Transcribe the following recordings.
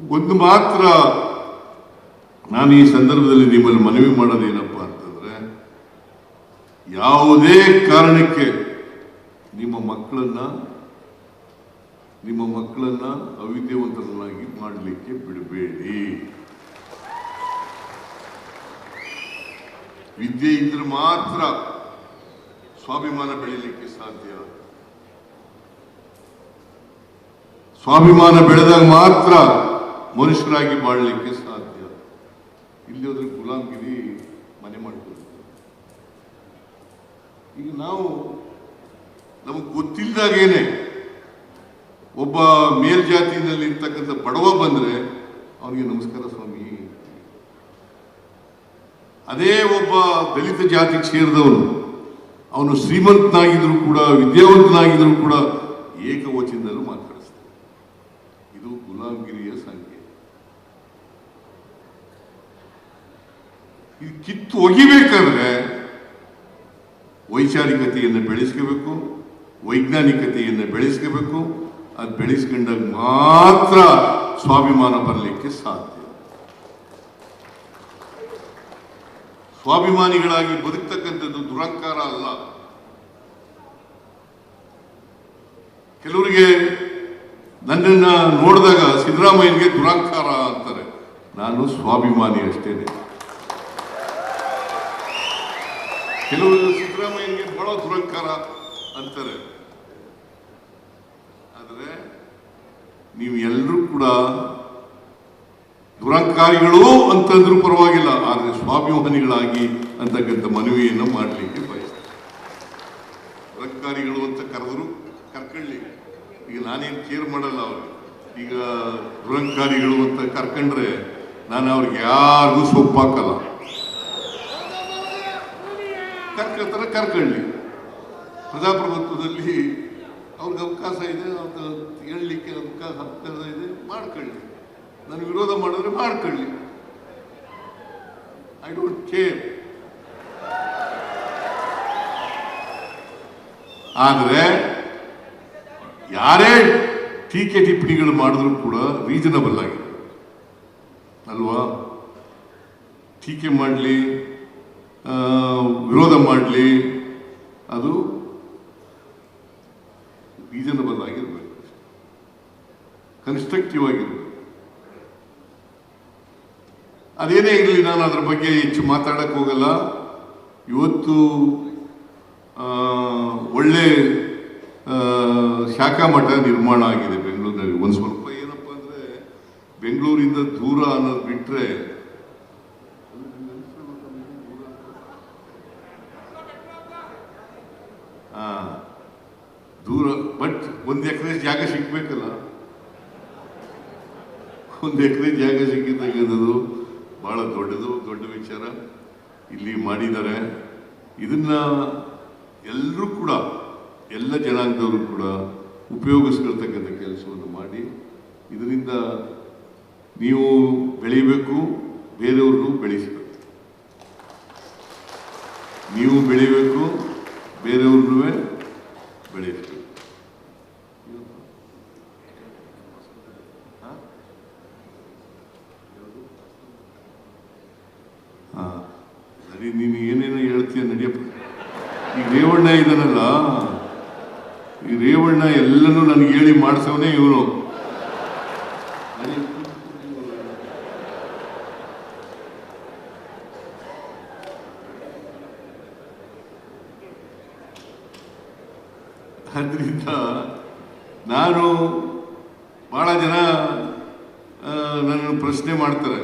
ಒಂದು ಮಾತ್ರ ನಾನು ಈ ಸಂದರ್ಭದಲ್ಲಿ ನಿಮ್ಮಲ್ಲಿ ಮನವಿ ಮಾಡೋದೇನಪ್ಪ ಅಂತಂದ್ರೆ, ಯಾವುದೇ ಕಾರಣಕ್ಕೆ ನಿಮ್ಮ ಮಕ್ಕಳನ್ನ ನಿಮ್ಮ ಮಕ್ಕಳನ್ನ ಅವಿದ್ಯಾವಂತರನ್ನಾಗಿ ಮಾಡಲಿಕ್ಕೆ ಬಿಡಬೇಡಿ. ವಿದ್ಯೆ ಇದ್ರೆ ಮಾತ್ರ ಸ್ವಾಭಿಮಾನ ಬೆಳೀಲಿಕ್ಕೆ ಸಾಧ್ಯ. ಸ್ವಾಭಿಮಾನ ಬೆಳೆದಾಗ ಮಾತ್ರ ಮನುಷ್ಯರಾಗಿ ಬಾಳಲಿಕ್ಕೆ ಸಾಧ್ಯ. ಇಲ್ಲಿ ಹೋದ್ರೆ ಗುಲಾಮ್ಗಿರಿ ಮನೆ ಮಾಡ್ಕೊಳ್ತೀವಿ ಈಗ ನಾವು ನಮಗೆ ಗೊತ್ತಿಲ್ಲದಾಗೇನೆ ಒಬ್ಬ ಮೇಲ್ಜಾತಿಯಲ್ಲಿ ಇರ್ತಕ್ಕಂಥ ಬಡವ ಬಂದ್ರೆ ಅವನಿಗೆ ನಮಸ್ಕಾರ ಸ್ವಾಮಿ. ಅದೇ ಒಬ್ಬ ದಲಿತ ಜಾತಿಗೆ ಸೇರಿದವನು ಅವನು ಶ್ರೀಮಂತನಾಗಿದ್ರು ಕೂಡ, ವಿದ್ಯಾವಂತನಾಗಿದ್ರು ಕೂಡ ಏಕವಚನದಲ್ಲೂ ಮಾತಾಡಿಸ್ತಾನೆ ಇದು ಗುಲಾಮಗಿರಿಯ ಸಂಖ್ಯೆ ಇದು ಕಿತ್ತು ಒಗಿಬೇಕಾದ್ರೆ ವೈಚಾರಿಕತೆಯನ್ನು ಬೆಳೆಸ್ಕೋಬೇಕು, ವೈಜ್ಞಾನಿಕತೆಯನ್ನು ಬೆಳೆಸ್ಕೋಬೇಕು, ಅದು ಬೆಳೆಸ್ಕೊಂಡಾಗ ಮಾತ್ರ ಸ್ವಾಭಿಮಾನ ಬರಲಿಕ್ಕೆ ಸಾಧ್ಯ. ಸ್ವಾಭಿಮಾನಿಗಳಾಗಿ ಬದುಕ್ತಕ್ಕಂಥದ್ದು ದುರಂಕಾರ ಅಲ್ಲ. ಕೆಲವರಿಗೆ ನನ್ನನ್ನು ನೋಡಿದಾಗ ಸಿದ್ದರಾಮಯ್ಯನಿಗೆ ದುರಂಕಾರ ಅಂತಾರೆ. ನಾನು ಸ್ವಾಭಿಮಾನಿ ಅಷ್ಟೇನೆ. ಕೆಲವರು ಸಿದ್ದರಾಮಯ್ಯನಿಗೆ ಬಹಳ ದುರಂಕಾರ ಅಂತಾರೆ. ಆದರೆ ನೀವು ಎಲ್ಲರೂ ಕೂಡ ದುರಂಕಾರಿಗಳು ಅಂತಂದ್ರೂ ಪರವಾಗಿಲ್ಲ, ಆದರೆ ಸ್ವಾಭಿಮಾನಿಗಳಾಗಿ ಅಂತಕ್ಕಂಥ ಮನವಿಯನ್ನು ಮಾಡಲಿಕ್ಕೆ ಬಯಸ್ತಾರೆ. ದುರಂಕಾರಿಗಳು ಅಂತ ಕರೆದ್ರು ಕರ್ಕೊಳ್ಳಿ. ಈಗ ನಾನೇನು ಕೇರ್ ಮಾಡಲ್ಲ ಅವ್ರಿಗೆ. ಈಗ ದುರಂಕಾರಿಗಳು ಅಂತ ಕರ್ಕೊಂಡ್ರೆ ನಾನು ಅವ್ರಿಗೆ ಯಾರಿಗೂ ಸೊಪ್ಪಾಕಲ್ಲ. ಕರ್ಕೊಳ್ಳಿ ಪ್ರಜಾಪ್ರಭುತ್ವದಲ್ಲಿ ಅವ್ರಿಗೆ ಅವಕಾಶ ಇದೆ ಅಂತ ಹೇಳಲಿಕ್ಕೆ ಅವಕಾಶ ಅವಕಾಶ ಇದೆ, ಮಾಡ್ಕೊಳ್ಳಿ. ನಾನು ವಿರೋಧ ಮಾಡಿದ್ರೆ ಮಾಡ್ಕೊಳ್ಳಿ. ಐ ಡೋಂಟ್ ಕೇರ್ ಆದರೆ ಯಾರೇ ಟೀಕೆ ಟಿಪ್ಪಣಿಗಳು ಮಾಡಿದ್ರು ಕೂಡ ರೀಸನಬಲ್ ಆಗಿದೆ. ಅಲ್ವಾ? ಟೀಕೆ ಮಾಡಲಿ ವಿರೋಧ ಮಾಡಲಿ, ಅದು ರೀಸನಬಲ್ ಆಗಿರಬೇಕು ಕನ್ಸ್ಟ್ರಕ್ಟಿವ್ ಆಗಿರಬೇಕು. ಅದೇನೇ ಇರಲಿ ನಾನು ಅದ್ರ ಬಗ್ಗೆ ಹೆಚ್ಚು ಮಾತಾಡಕ್ಕೆ ಹೋಗಲ್ಲ. ಇವತ್ತು ಒಳ್ಳೆ ಶಾಖಾ ಮಠ ನಿರ್ಮಾಣ ಆಗಿದೆ ಬೆಂಗಳೂರಿನಲ್ಲಿ. ಒಂದು ಸ್ವಲ್ಪ ಏನಪ್ಪ ಅಂದರೆ, ಬೆಂಗಳೂರಿಂದ ದೂರ ಅನ್ನೋದು ಬಿಟ್ರೆ ಆ, ದೂರ ಬಟ್ ಒಂದು ಎಕರೆ ಜಾಗ ಸಿಗ್ಬೇಕಲ್ಲ. ಒಂದು ಎಕರೆ ಜಾಗ ಸಿಕ್ಕಿದ್ದು ಬಹಳ ದೊಡ್ಡದು, ದೊಡ್ಡ ವಿಚಾರ. ಇಲ್ಲಿ ಮಾಡಿದ್ದಾರೆ. ಇದನ್ನ ಎಲ್ಲರೂ ಕೂಡ, ಎಲ್ಲ ಜನಾಂಗದವರು ಕೂಡ ಉಪಯೋಗಿಸ್ಕೊಳ್ತಕ್ಕಂಥ ಕೆಲಸವನ್ನು ಮಾಡಿ, ಇದರಿಂದ ನೀವು ಬೆಳಿಬೇಕು ಬೇರೆಯವ್ರಿಗೂ ಬೆಳೆಸಬೇಕು. ನೀವು ಬೆಳಿಬೇಕು ಬೇರೆಯವ್ರನ್ನೂ ಬೆಳೆಸಬೇಕು ಹಾ ಸರಿ ನೀನು ಏನೇನೋ ಹೇಳ್ತೀಯ ನಡಿಯಪ್ಪ ಈಗ ರೇವಣ್ಣ ಇದ್ದಾನಲ್ಲ ಈ ರೇವಣ್ಣ ಎಲ್ಲನೂ ನನಗೆ ಹೇಳಿ ಮಾಡಿಸವನೇ ಇವನು. ಅದರಿಂದ ನಾನು ಭಾಳ ಜನ ನನ್ನನ್ನು ಪ್ರಶ್ನೆ ಮಾಡ್ತಾರೆ.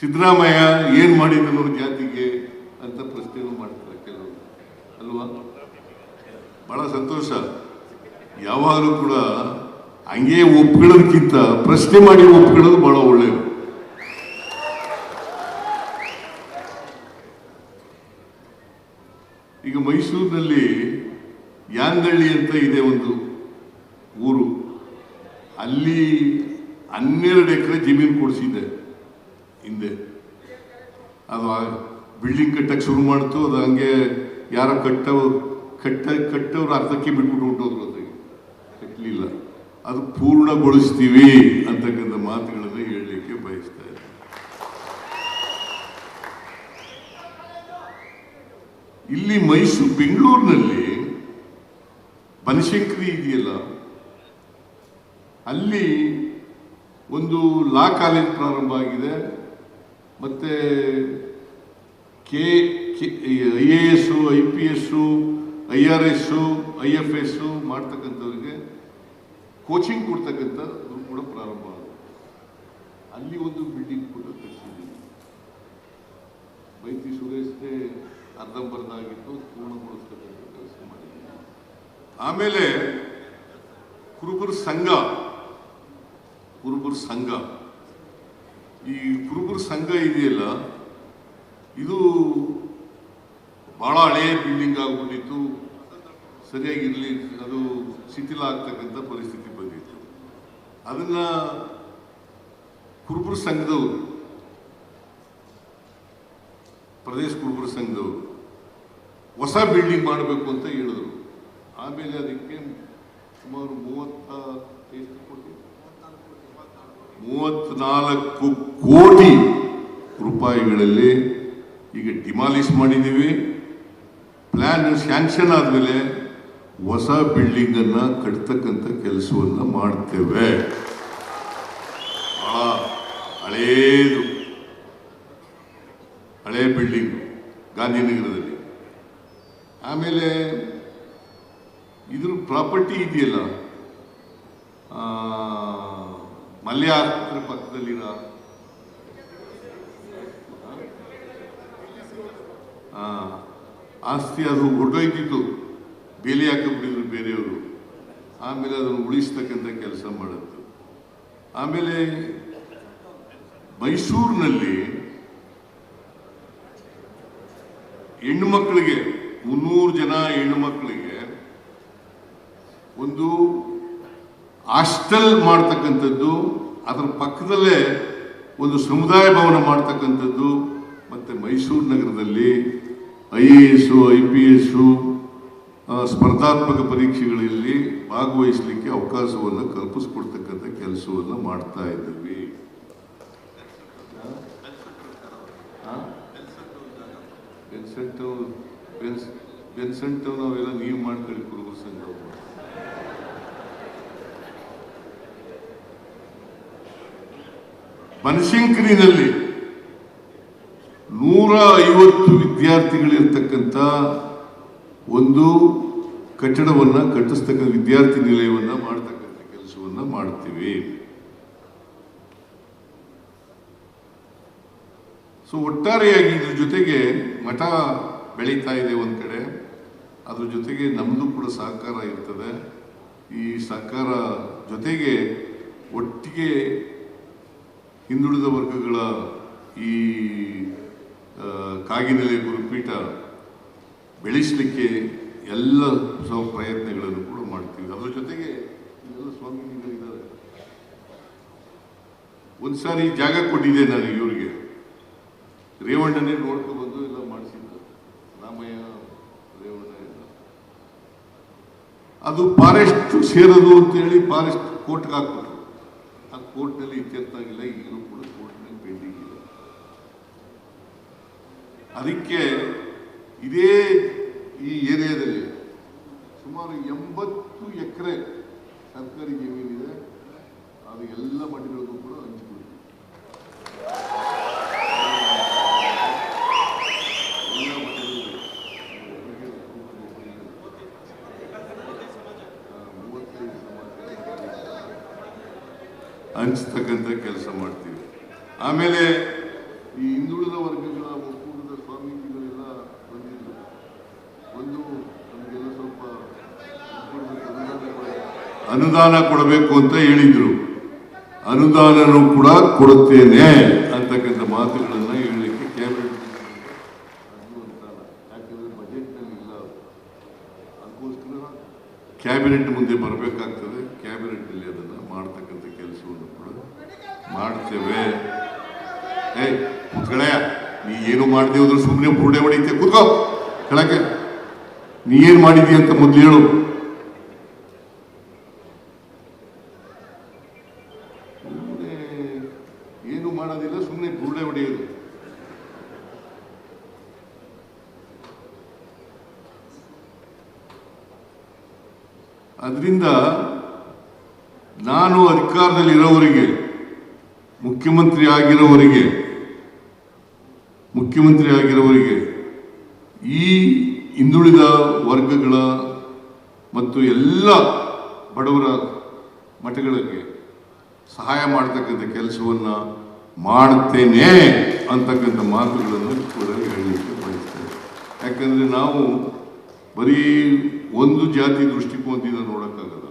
ಸಿದ್ದರಾಮಯ್ಯ ಏನು ಮಾಡಿದನು ಜಾತಿಗೆ ಅಂತ ಪ್ರಶ್ನೆನೂ ಮಾಡ್ತಾರೆ ಕೆಲವರು. ಅಲ್ವಾ? ಬಹಳ ಸಂತೋಷ. ಯಾವಾಗಲೂ ಕೂಡ ಹಂಗೆ ಒಪ್ಕೊಳ್ಳೋದಕ್ಕಿಂತ ಪ್ರಶ್ನೆ ಮಾಡಿ ಒಪ್ಕೊಳ್ಳೋದು ಬಹಳ ಒಳ್ಳೆಯದು ಈಗ ಮೈಸೂರಿನಲ್ಲಿ ಯಾಂಗಳ್ಳಿ ಅಂತ ಇದೆ ಒಂದು ಊರು. ಅಲ್ಲಿ ಹನ್ನೆರಡು ಎಕರೆ ಜಮೀನು ಕೊಡಿಸಿದ್ದೆ ಹಿಂದೆ. ಅದು ಬಿಲ್ಡಿಂಗ್ ಕಟ್ಟಕ್ಕೆ ಶುರು ಮಾಡ್ತು, ಅದು ಹಂಗೆ ಯಾರೋ ಕಟ್ಟೋ ಕಟ್ಟ ಕಟ್ಟೋರು ಅರ್ಧಕ್ಕೆ ಬಿಟ್ಬಿಟ್ಟು ಹೊಂಟೋದ್ರು ಅದಕ್ಕೆ ಕಟ್ಟಲಿಲ್ಲ ಅದು ಪೂರ್ಣಗೊಳಿಸ್ತೀವಿ ಅಂತಕ್ಕಂಥ ಮಾತುಗಳನ್ನು ಹೇಳಲಿಕ್ಕೆ ಬಯಸ್ತಾ ಇದ್ದೀನಿ. ಇಲ್ಲಿ ಮೈಸೂರು, ಬೆಂಗಳೂರಿನಲ್ಲಿ ಬನಶಂಕರಿ ಇದೆಯಲ್ಲ? ಅಲ್ಲಿ ಒಂದು ಲಾ ಕಾಲೇಜ್ ಪ್ರಾರಂಭ ಆಗಿದೆ. ಮತ್ತೆ K I A S, I P S, I R S, I F S ಮಾಡ್ತಕ್ಕಂಥವ್ರಿಗೆ coaching ಕೊಡ್ತಕ್ಕಂಥದ್ದು ಕೂಡ ಪ್ರಾರಂಭ ಆಗುತ್ತೆ. ಅಲ್ಲಿ ಒಂದು ಬಿಲ್ಡಿಂಗ್ ಕೂಡ ಕಟ್ಟಿಸಿದ್ದೀವಿ ಬೈತಿ ಸುರೇಶ್ಗೆ ಅರ್ಧಂಬರ್ಧ ಆಗಿತ್ತು ಪೂರ್ಣಗೊಳಿಸ್ತಕ್ಕಂಥ ಕೆಲಸ ಮಾಡಿದ್ದೀನಿ ಆಮೇಲೆ ಕುರುಬರ ಸಂಘ ಕುರುಬರ ಸಂಘ. ಈ ಕುರುಬರ ಸಂಘ ಇದೆಯಲ್ಲ, ಇದು ಬಹಳ ಹಳೆಯ ಬಿಲ್ಡಿಂಗ್ ಆಗಿಬಿಟ್ಟಿತ್ತು. ಸರಿಯಾಗಿರಲಿ, ಅದು ಶಿಥಿಲ ಆಗ್ತಕ್ಕಂಥ ಪರಿಸ್ಥಿತಿ ಬಂದಿತ್ತು. ಅದನ್ನು ಕುರುಬರ ಸಂಘದವರು, ಪ್ರದೇಶ ಕುರುಬರ ಸಂಘದವರು ಹೊಸ ಬಿಲ್ಡಿಂಗ್ ಮಾಡಬೇಕು ಅಂತ ಹೇಳಿದರು. ಆಮೇಲೆ ಅದಕ್ಕೆ ಸುಮಾರು ಮೂವತ್ತ ಕೋಟಿ, ಮೂವತ್ನಾಲ್ಕು ಕೋಟಿ ರೂಪಾಯಿಗಳಲ್ಲಿ ಈಗ ಡಿಮಾಲಿಷ್ ಮಾಡಿದ್ದೀವಿ. ಪ್ಲಾನ್ ಸ್ಯಾಂಕ್ಷನ್ ಆದಮೇಲೆ ಹೊಸ ಬಿಲ್ಡಿಂಗ್ ಅನ್ನ ಕಟ್ತಕ್ಕಂಥ ಕೆಲಸವನ್ನು ಮಾಡ್ತೇವೆ. ಭಾಳ ಹಳೇದು. ಹಳೇ ಬಿಲ್ಡಿಂಗ್ ಗಾಂಧಿನಗರದಲ್ಲಿ. ಆಮೇಲೆ ಇದ್ರ ಪ್ರಾಪರ್ಟಿ ಇದೆಯಲ್ಲ? ಮಲ್ಯ ಆಸ್ಪತ್ರೆ ಪಕ್ಕದಲ್ಲಿರೋ ಆ, ಆಸ್ತಿ ಅದು ಹೊರಟೋಯ್ತಿತ್ತು ಬೇಲಿ ಹಾಕಿಬಿಟ್ಟಿದ್ರು ಬೇರೆಯವರು. ಆಮೇಲೆ ಅದನ್ನು ಉಳಿಸ್ತಕ್ಕಂಥ ಕೆಲಸ ಮಾಡಿದ್ದು ಆಮೇಲೆ ಮೈಸೂರಿನಲ್ಲಿ ಹೆಣ್ಣು ಮಕ್ಕಳಿಗೆ, ಮುನ್ನೂರು ಜನ ಹೆಣ್ಣು ಮಕ್ಕಳಿಗೆ ಒಂದು ಹಾಸ್ಟೆಲ್ ಮಾಡ್ತಕ್ಕಂಥದ್ದು, ಅದರ ಪಕ್ಕದಲ್ಲೇ ಒಂದು ಸಮುದಾಯ ಭವನ ಮಾಡ್ತಕ್ಕಂಥದ್ದು, ಮತ್ತೆ ಮೈಸೂರು ನಗರದಲ್ಲಿ I A S I P S ಸ್ಪರ್ಧಾತ್ಮಕ ಪರೀಕ್ಷೆಗಳಲ್ಲಿ ಭಾಗವಹಿಸಲಿಕ್ಕೆ ಅವಕಾಶವನ್ನು ಕಲ್ಪಿಸಿಕೊಡ್ತಕ್ಕಂಥ ಕೆಲಸವನ್ನು ಮಾಡ್ತಾ ಇದ್ದೀವಿ. ಬೆನ್ಸೆಂಟ್ ಬೆನ್ಸ್, ಬೆನ್ಸೆಂಟ್ ನಾವೆಲ್ಲ ನೀವು ಮಾಡ್ಕೊಳ್ಳಿ ಕುರುಬರ ಸಂಘ ಬನಶಂಕರಿನಲ್ಲಿ ನೂರ ಐವತ್ತು ವಿದ್ಯಾರ್ಥಿಗಳಿರ್ತಕ್ಕಂಥ ಒಂದು ಕಟ್ಟಡವನ್ನು ಕಟ್ಟಿಸ್ತಕ್ಕ ವಿದ್ಯಾರ್ಥಿ ನಿಲಯವನ್ನು ಮಾಡ್ತಕ್ಕಂಥ ಕೆಲಸವನ್ನು ಮಾಡ್ತೀವಿ. ಸೊ ಒಟ್ಟಾರೆಯಾಗಿ ಇದ್ರ ಜೊತೆಗೆ ಮಠ ಬೆಳೀತಾ ಇದೆ ಒಂದು ಕಡೆ. ಅದ್ರ ಜೊತೆಗೆ ನಮ್ಮದು ಕೂಡ ಸಹಕಾರ ಇರ್ತದೆ. ಈ ಸಹಕಾರ ಜೊತೆಗೆ ಒಟ್ಟಿಗೆ ಹಿಂದುಳಿದ ವರ್ಗಗಳ ಈ ಕಾಗಿನೆಲೆ ಗುರುಪೀಠ ಬೆಳೆಸಲಿಕ್ಕೆ ಎಲ್ಲ ಸಹ ಪ್ರಯತ್ನಗಳನ್ನು ಕೂಡ ಮಾಡ್ತೀವಿ. ಅದರ ಜೊತೆಗೆ ಎಲ್ಲ ಸ್ವಾಮೀಜಿಗಳಿದ್ದಾರೆ. ಒಂದ್ಸಾರಿ ಜಾಗ ಕೊಟ್ಟಿದ್ದೆ ನಾನು ಇವರಿಗೆ. ರೇವಣ್ಣನೇ ನೋಡ್ಕೊ ಬಂದು ಎಲ್ಲ ಮಾಡಿಸಿದ್ದ ರಾಮಯ್ಯ, ರೇವಣ್ಣ ಎಲ್ಲ. ಅದು ಫಾರೆಸ್ಟ್ ಸೇರೋದು ಅಂತೇಳಿ ಫಾರೆಸ್ಟ್ ಕೋರ್ಟ್ಗೆ ಹಾಕ್ಬಿಟ್ರು. ಆ ಕೋರ್ಟ್ನಲ್ಲಿ ಇತ್ಯರ್ಥ ಆಗಿಲ್ಲ ಈಗಲೂ ಕೂಡ ಕೋರ್ಟ್ನಲ್ಲಿ ಪೆಂಡಿಂಗ್ ಇದೆ ಅದಕ್ಕೆ ಇದೇ ಈ ಏರಿಯಾದಲ್ಲಿ ಸುಮಾರು ಎಂಬತ್ತು ಎಕರೆ ಸರ್ಕಾರಿ ಜಮೀನಿದೆ. ಅದು ಎಲ್ಲ ಮಠಗಳಿಗೂ ಕೂಡ ಸಮಾಜ. ಹಂಚ್ತಕ್ಕಂಥ ಕೆಲಸ ಮಾಡ್ತೀವಿ. ಆಮೇಲೆ ಈ ಹಿಂದುಳಿದ ವರ್ಗಗಳ ಒಕ್ಕೂಟದ ಸ್ವಾಮೀಜಿಗಳೆಲ್ಲ ಬಂದಿದ್ರು ಒಂದು ನಮಗೆಲ್ಲ ಸ್ವಲ್ಪ ಅನುದಾನ ಕೊಡಬೇಕು ಅಂತ ಹೇಳಿದ್ರು. ಅನುದಾನನೂ ಕೂಡ ಕೊಡುತ್ತೇನೆ ಅಂತಕ್ಕಂಥ ಮಾತುಗಳನ್ನು ಹೇಳಲಿಕ್ಕೆ ಕ್ಯಾಬಿನೆಟ್ ಯಾಕಂದ್ರೆ ಬಜೆಟ್ನಲ್ಲಿ ಇಲ್ಲ ಅದು. ಅದಕ್ಕೋಸ್ಕರ ಕ್ಯಾಬಿನೆಟ್ ಮುಂದೆ ಬರಬೇಕಾಗ್ತದೆ. ಕ್ಯಾಬಿನೆಟ್ನಲ್ಲಿ ಅದನ್ನು ಮಾಡ್ತಕ್ಕಂಥ ಕೆಲಸವನ್ನು ಕೂಡ ಮಾಡ್ತೇವೆ. ಏ ನೀ ಏನು ಮಾಡಿದೆ ಹೋದ್ರೆ ಸುಮ್ಮನೆ ಬುರುಡೆ ಹೊಡಿತೆ ಕೂತ್ಕೋ. ಕೆಳಗೆ. ನೀ ಏನು ಮಾಡಿದಿ ಅಂತ ಮೊದಲು ಹೇಳು. ಮಾಡೋದಿಲ್ಲ ಸುಮ್ಮನೆ ಗುರುಡೆ ಹೊಡೆಯೋದು. ಅದರಿಂದ ನಾನು ಅಧಿಕಾರದಲ್ಲಿ ಇರೋವರಿಗೆ ಮುಖ್ಯಮಂತ್ರಿ ಆಗಿರೋವರಿಗೆ ಮುಖ್ಯಮಂತ್ರಿ ಆಗಿರೋವರಿಗೆ ಈ ಹಿಂದುಳಿದ ವರ್ಗಗಳ ಮತ್ತು ಎಲ್ಲ ಬಡವರ ಮಠಗಳಿಗೆ ಸಹಾಯ ಮಾಡತಕ್ಕಂಥ ಕೆಲಸವನ್ನು ಮಾಡುತ್ತೇನೆ ಅಂತಕ್ಕಂಥ ಮಾತುಗಳನ್ನು ಕೂಡ ಹೇಳಲಿಕ್ಕೆ ಬಯಸ್ತೇವೆ ಯಾಕಂದರೆ ನಾವು ಬರೀ ಒಂದು ಜಾತಿ ದೃಷ್ಟಿಕೋನದಿಂದ ನೋಡೋಕ್ಕಾಗಲ್ಲ.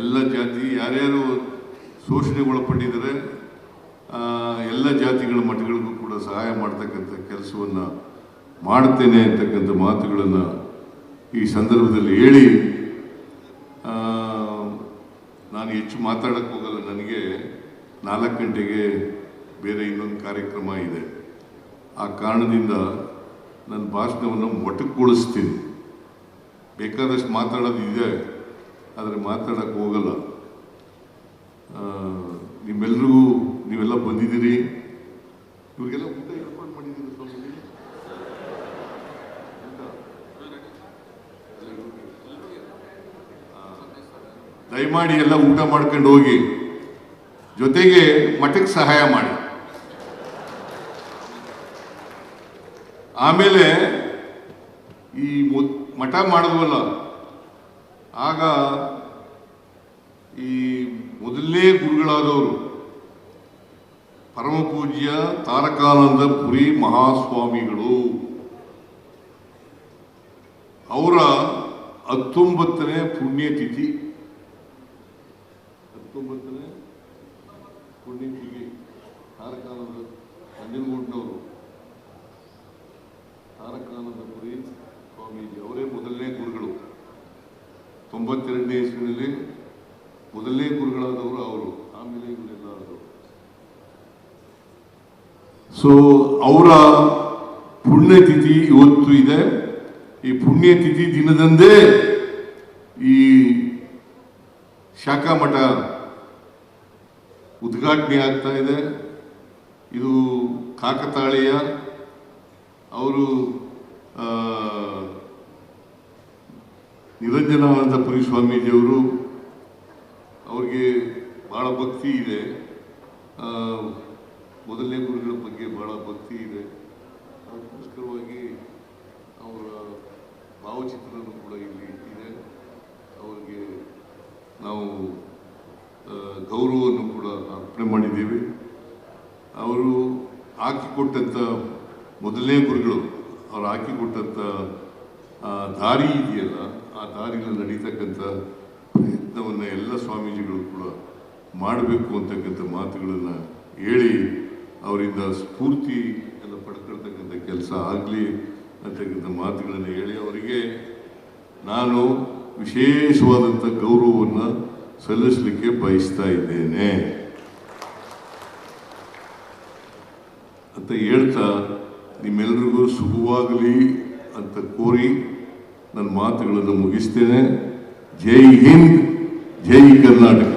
ಎಲ್ಲ ಜಾತಿ ಯಾರ್ಯಾರು ಶೋಷಣೆಗೊಳಪಟ್ಟಿದ್ದಾರೆ ಎಲ್ಲ ಜಾತಿಗಳ ಮಠಗಳಿಗೂ ಕೂಡ ಸಹಾಯ ಮಾಡ್ತಕ್ಕಂಥ ಕೆಲಸವನ್ನು ಮಾಡ್ತೇನೆ ಅಂತಕ್ಕಂಥ ಮಾತುಗಳನ್ನು ಈ ಸಂದರ್ಭದಲ್ಲಿ ಹೇಳಿ ನಾನು ಹೆಚ್ಚು ಮಾತಾಡಕ್ಕೆ ಹೋಗಲ್ಲ ನನಗೆ. ನಾಲ್ಕು ಗಂಟೆಗೆ ಬೇರೆ ಇನ್ನೊಂದು ಕಾರ್ಯಕ್ರಮ ಇದೆ. ಆ ಕಾರಣದಿಂದ ನನ್ನ ಭಾಷಣವನ್ನು ಮೊಟಕುಗೊಳಿಸ್ತೀನಿ. ಬೇಕಾದಷ್ಟು ಮಾತಾಡೋದು ಇದೆ, ಆದರೆ ಮಾತಾಡೋಕ್ಕೆ ಹೋಗಲ್ಲ. ನಿಮ್ಮೆಲ್ರಿಗೂ ನೀವೆಲ್ಲ ಬಂದಿದ್ದೀರಿ? ಇವರಿಗೆಲ್ಲ ಊಟ ಏರ್ಪಾಡು ಮಾಡಿದ್ದೀರಿ ಸ್ವಾಮೀಜಿ? ದಯಮಾಡಿ ಎಲ್ಲ ಊಟ ಮಾಡ್ಕೊಂಡು ಹೋಗಿ. ಜೊತೆಗೆ ಮಠಕ್ಕೆ ಸಹಾಯ ಮಾಡಿ. ಆಮೇಲೆ ಈ ಮಠ ಮಾಡಿದ್ವಲ್ಲ ಆಗ ಈ ಮೊದಲನೇ ಗುರುಗಳಾದವರು ಪರಮ ಪೂಜ್ಯ ತಾರಕಾನಂದ ಪುರಿ ಮಹಾಸ್ವಾಮಿಗಳು. ಅವರ ಹತ್ತೊಂಬತ್ತನೇ ಪುಣ್ಯತಿಥಿ ಹತ್ತೊಂಬತ್ತನೇ ಪುಣ್ಯತಿಥಿ ತಾರಕಾನಂದ ನಂಜನಗೂಡಿನವರು ತಾರಕಾನಂದಪುರಿ ಸ್ವಾಮೀಜಿ ಅವರೇ ಮೊದಲನೇ ಗುರುಗಳು. ತೊಂಬತ್ತೆರಡನೇ ಇಸ್ವಿನಲ್ಲಿ ಮೊದಲನೇ ಗುರುಗಳಾದವರು ಅವರು, ಆಮೇಲೆ ಇವರೆಲ್ಲ ಸೊ ಅವರ ಪುಣ್ಯತಿಥಿ ಇವತ್ತು ಇದೆ. ಈ ಪುಣ್ಯತಿಥಿ ದಿನದಂದೇ ಈ ಶಾಖಾ ಮಠ ಉದ್ಘಾಟನೆ ಆಗ್ತಾ ಇದೆ. ಇದು ಕಾಕತಾಳೀಯ. ಅವರು ನಿರಂಜನಾನಂದ ಪುರಿ ಸ್ವಾಮೀಜಿಯವರು ಅವ್ರಿಗೆ ಭಾಳ ಭಕ್ತಿ ಇದೆ. ಮೊದಲನೇ ಗುರುಗಳ ಬಗ್ಗೆ ಭಾಳ ಭಕ್ತಿ ಇದೆ. ಅದಕ್ಕೋಸ್ಕರವಾಗಿ ಅವರ ಭಾವಚಿತ್ರನೂ ಕೂಡ ಇಲ್ಲಿ ಇದೆ. ಅವರಿಗೆ ನಾವು ಗೌರವವನ್ನು ಕೂಡ ಅರ್ಪಣೆ ಮಾಡಿದ್ದೀವಿ. ಅವರು ಹಾಕಿಕೊಟ್ಟಂಥ ಮೊದಲನೇ ಗುರುಗಳು, ಅವ್ರು ಹಾಕಿಕೊಟ್ಟಂಥ ದಾರಿ ಇದೆಯಲ್ಲ, ಆ ದಾರಿಯಲ್ಲಿ ನಡೀತಕ್ಕಂಥ ಪ್ರಯತ್ನವನ್ನು ಎಲ್ಲ ಸ್ವಾಮೀಜಿಗಳು ಕೂಡ ಮಾಡಬೇಕು ಅಂತಕ್ಕಂಥ ಮಾತುಗಳನ್ನು ಹೇಳಿ ಅವರಿಂದ ಸ್ಫೂರ್ತಿ ಎಲ್ಲ ಪಡ್ಕೊಳ್ತಕ್ಕಂಥ ಕೆಲಸ ಆಗಲಿ ಅಂತಕ್ಕಂಥ ಮಾತುಗಳನ್ನು ಹೇಳಿ ಅವರಿಗೆ ನಾನು ವಿಶೇಷವಾದಂಥ ಗೌರವವನ್ನು ಸಲ್ಲಿಸಲಿಕ್ಕೆ ಬಯಸ್ತಾ ಇದ್ದೇನೆ. ಅಂತ ಹೇಳ್ತಾ ನಿಮ್ಮೆಲ್ಲರಿಗೂ ಶುಭವಾಗಲಿ ಅಂತ ಕೋರಿ ನನ್ನ ಮಾತುಗಳನ್ನು ಮುಗಿಸ್ತೇನೆ. ಜೈ ಹಿಂದ್ ಜೈ ಕರ್ನಾಟಕ.